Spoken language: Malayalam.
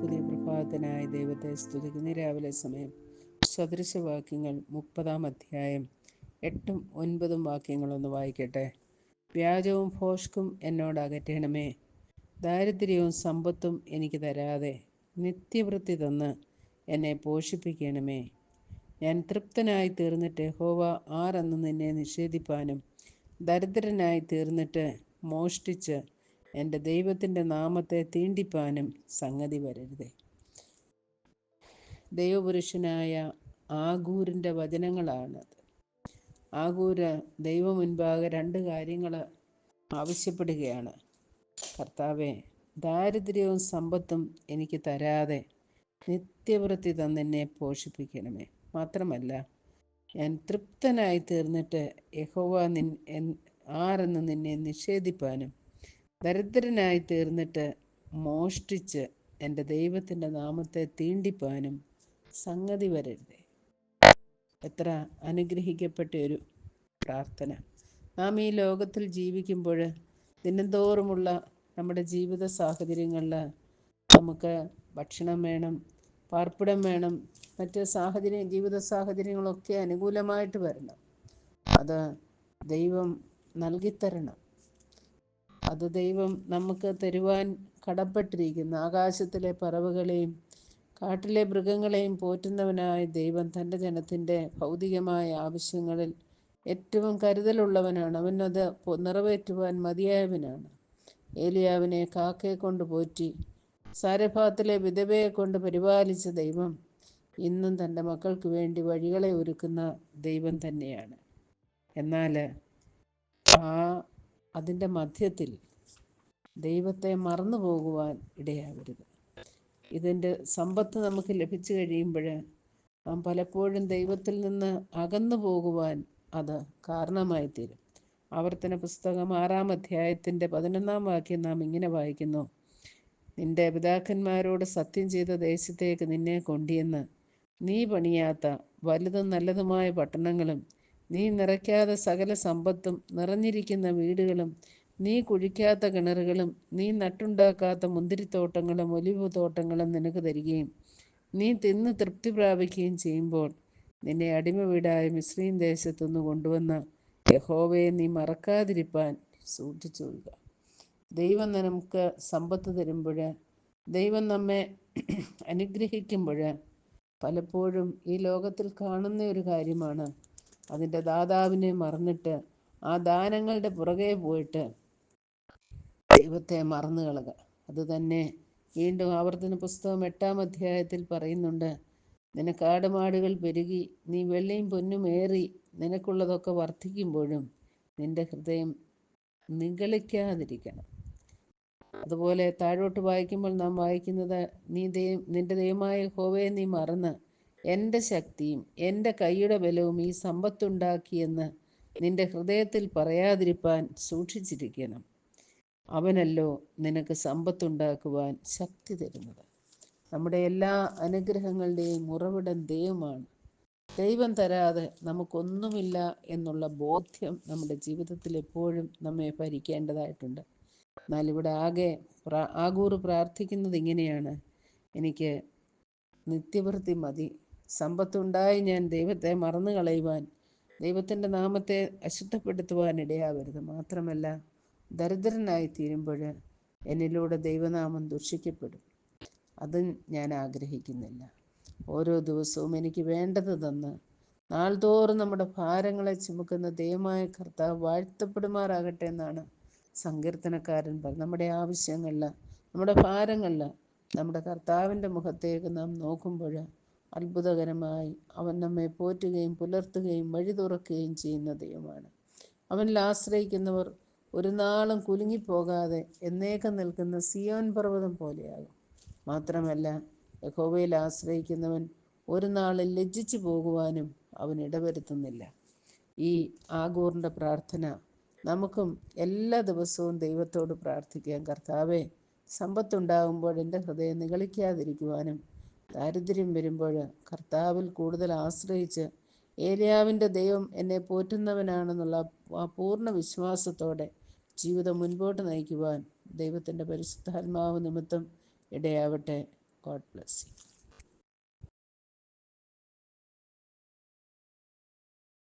പുതിയ പ്രഭാതത്തിനായ ദൈവത്തെ സ്തുതിക്കുന്ന. രാവിലെ സമയം സദൃശവാക്യങ്ങൾ മുപ്പതാം അധ്യായം എട്ടും ഒൻപതും വാക്യങ്ങളൊന്ന് വായിക്കട്ടെ. വ്യാജവും ഫോഷ്കും എന്നോട് അകറ്റണമേ. ദാരിദ്ര്യവും സമ്പത്തും എനിക്ക് തരാതെ നിത്യവൃത്തി തന്ന് എന്നെ പോഷിപ്പിക്കണമേ. ഞാൻ തൃപ്തനായി തീർന്നിട്ട് ഹോവ ആരെന്ന് നിന്നെ നിഷേധിപ്പാനും ദരിദ്രനായി തീർന്നിട്ട് മോഷ്ടിച്ച് എന്റെ ദൈവത്തിന്റെ നാമത്തെ തീണ്ടിപ്പാനും സംഗതി വരരുതേ. ദൈവപുരുഷനായ ആഗൂരിന്റെ വചനങ്ങളാണത്. ആഗൂര് ദൈവം മുൻപാകെ രണ്ട് കാര്യങ്ങൾ ആവശ്യപ്പെടുകയാണ്. കർത്താവെ ദാരിദ്ര്യവും സമ്പത്തും എനിക്ക് തരാതെ നിത്യവൃത്തി തന്നെന്നെ പോഷിപ്പിക്കണമേ. മാത്രമല്ല ഞാൻ തൃപ്തനായി തീർന്നിട്ട് യഹോവ നിൻ ആരെന്ന് നിന്നെ നിഷേധിപ്പാനും ദരിദ്രനായി തീർന്നിട്ട് മോഷ്ടിച്ച് എന്റെ ദൈവത്തിന്റെ നാമത്തെ തീണ്ടിപ്പാനും സംഗതി വരരുതേ. എത്ര അനുഗ്രഹിക്കപ്പെട്ട ഒരു പ്രാർത്ഥന. നാം ഈ ലോകത്തിൽ ജീവിക്കുമ്പോൾ ദിനംതോറുമുള്ള നമ്മുടെ ജീവിത സാഹചര്യങ്ങളിൽ നമുക്ക് ഭക്ഷണം വേണം പാർപ്പിടം വേണം മറ്റ് സാഹചര്യം ജീവിത സാഹചര്യങ്ങളൊക്കെ അനുകൂലമായിട്ട് വരണം. അത് ദൈവം നൽകിത്തരണം. അത് ദൈവം നമുക്ക് തരുവാൻ കടപ്പെട്ടിരിക്കുന്നു. ആകാശത്തിലെ പറവുകളെയും കാട്ടിലെ മൃഗങ്ങളെയും പോറ്റുന്നവനായ ദൈവം തന്റെ ജനത്തിന്റെ ഭൗതികമായ ആവശ്യങ്ങളിൽ ഏറ്റവും കരുതലുള്ളവനാണ്. അവനത് നിറവേറ്റുവാൻ മതിയായവനാണ്. ഏലിയാവിനെ കാക്കയെ കൊണ്ട് പോറ്റി സാരഭാത്തിലെ വിധവയെ കൊണ്ട് പരിപാലിച്ച ദൈവം ഇന്നും തന്റെ മക്കൾക്ക് വേണ്ടി വഴികളെ ഒരുക്കുന്ന ദൈവം തന്നെയാണ്. എന്നാൽ ആ അതിന്റെ മധ്യത്തിൽ ദൈവത്തെ മറന്നു പോകുവാൻ ഇടയാവരുത് ഇതിന്റെ സമ്പത്ത് നമുക്ക് ലഭിച്ചു കഴിയുമ്പോൾ നാം പലപ്പോഴും ദൈവത്തിൽ നിന്ന് അകന്നു പോകുവാൻ അത് കാരണമായി തീരും ആവർത്തന പുസ്തകം ആറാം അധ്യായത്തിന്റെ പതിനൊന്നാം വാക്യം നാം ഇങ്ങനെ വായിക്കുന്നു. നിന്റെ പിതാക്കന്മാരോട് സത്യം ചെയ്ത ദേശത്തേക്ക് നിന്നെ കൊണ്ടിയെന്ന് നീ പണിയാത്ത വലുതും നല്ലതുമായ പട്ടണങ്ങളും നീ നിറയ്ക്കാതെ സകല സമ്പത്തും നിറഞ്ഞിരിക്കുന്ന വീടുകളും നീ കുഴിക്കാത്ത കിണറുകളും നീ നട്ടുണ്ടാക്കാത്ത മുന്തിരിത്തോട്ടങ്ങളും ഒലിവ് തോട്ടങ്ങളും നിനക്ക് തരികയും നീ തിന്ന് തൃപ്തി പ്രാപിക്കുകയും ചെയ്യുമ്പോൾ നിന്നെ അടിമ വീടായ മിശ്രീം ദേശത്തുനിന്ന് കൊണ്ടുവന്ന യഹോവയെ നീ മറക്കാതിരിപ്പാൻ സൂക്ഷിച്ചുകൊള്ളുക ദൈവം നമുക്ക് സമ്പത്ത് തരുമ്പോൾ ദൈവം നമ്മെ അനുഗ്രഹിക്കുമ്പോൾ പലപ്പോഴും ഈ ലോകത്തിൽ കാണുന്ന ഒരു കാര്യമാണ് അതിന്റെ ദാതാവിനെ മറന്നിട്ട് ആ ദാനങ്ങളുടെ പുറകെ പോയിട്ട് ദൈവത്തെ മറന്നു കളക. അതുതന്നെ വീണ്ടും ആവർത്തന പുസ്തകം എട്ടാം അധ്യായത്തിൽ പറയുന്നുണ്ട് നിനക്ക് ആടുമാടുകൾ പെരുകി നീ വെള്ളിയും പൊന്നും ഏറി നിനക്കുള്ളതൊക്കെ വർദ്ധിക്കുമ്പോഴും നിന്റെ ഹൃദയം നിഗളിക്കാതിരിക്കണം. അതുപോലെ താഴോട്ട് വായിക്കുമ്പോൾ നാം വായിക്കുന്നത് നീ ദൈവം നിന്റെ ദൈവമായ ഹോവയെ നീ മറന്ന് എന്റെ ശക്തിയും എന്റെ കൈയുടെ ബലവും ഈ സമ്പത്തുണ്ടാക്കിയെന്ന് നിന്റെ ഹൃദയത്തിൽ പറയാതിരിപ്പാൻ സൂക്ഷിച്ചിരിക്കണം. അവനല്ലോ നിനക്ക് സമ്പത്തുണ്ടാക്കുവാൻ ശക്തി തരുന്നത്. നമ്മുടെ എല്ലാ അനുഗ്രഹങ്ങളുടെയും ഉറവിടം ദൈവമാണ്. ദൈവം തരാതെ നമുക്കൊന്നുമില്ല എന്നുള്ള ബോധ്യം നമ്മുടെ ജീവിതത്തിൽ എപ്പോഴും നമ്മെ ഭരിക്കേണ്ടതായിട്ടുണ്ട്. എന്നാൽ ഇവിടെ ആകെ ആകൂർ പ്രാർത്ഥിക്കുന്നത് ഇങ്ങനെയാണ്. എനിക്ക് നിത്യവൃത്തി മതി. സമ്പത്തുണ്ടായി ഞാൻ ദൈവത്തെ മറന്നു കളയുവാൻ ദൈവത്തിന്റെ നാമത്തെ അശുദ്ധപ്പെടുത്തുവാൻ ഇടയാവരുത് മാത്രമല്ല ദരിദ്രനായി തീരുമ്പോൾ എന്നിലൂടെ ദൈവനാമം ദുഷിക്കപ്പെടും. അതും ഞാൻ ആഗ്രഹിക്കുന്നില്ല. ഓരോ ദിവസവും എനിക്ക് വേണ്ടത് തന്ന് നാൾതോറും നമ്മുടെ ഭാരങ്ങളെ ചുമക്കുന്ന ദൈവമായ കർത്താവ് വാഴ്ത്തപ്പെടുമാറാകട്ടെ എന്നാണ് സങ്കീർത്തനക്കാരൻ പറഞ്ഞത്. നമ്മുടെ ആവശ്യങ്ങളിൽ നമ്മുടെ ഭാരങ്ങളിൽ നമ്മുടെ കർത്താവിന്റെ മുഖത്തേക്ക് നാം നോക്കുമ്പോൾ അത്ഭുതകരമായി അവൻ നമ്മെ പോറ്റുകയും പുലർത്തുകയും വഴി തുറക്കുകയും ചെയ്യുന്ന ദൈവമാണ്. അവനിൽ ആശ്രയിക്കുന്നവർ ഒരു നാളും കുലുങ്ങിപ്പോകാതെ എന്നേക്കം നിൽക്കുന്ന സിയോൻ പർവതം പോലെയാകും. മാത്രമല്ല യഹോവയിൽ ആശ്രയിക്കുന്നവൻ ഒരു നാളിൽ ലജ്ജിച്ചു പോകുവാനും അവൻ ഇടവരുത്തുന്നില്ല. ഈ ആഗൂറിന്റെ പ്രാർത്ഥന നമുക്കും എല്ലാ ദിവസവും ദൈവത്തോട് പ്രാർത്ഥിക്കാം. കർത്താവെ സമ്പത്തുണ്ടാകുമ്പോൾ എന്റെ ഹൃദയം നിഗളിക്കാതിരിക്കുവാനും ദാരിദ്ര്യം വരുമ്പോൾ കർത്താവിൽ കൂടുതൽ ആശ്രയിച്ച് ഏലിയാവിന്റെ ദൈവം എന്നെ പോറ്റുന്നവനാണെന്നുള്ള ആ പൂർണ വിശ്വാസത്തോടെ ജീവിതം മുൻപോട്ട് നയിക്കുവാൻ ദൈവത്തിന്റെ പരിശുദ്ധാത്മാവ് നിമിത്തം ഇടയാവട്ടെ. God bless you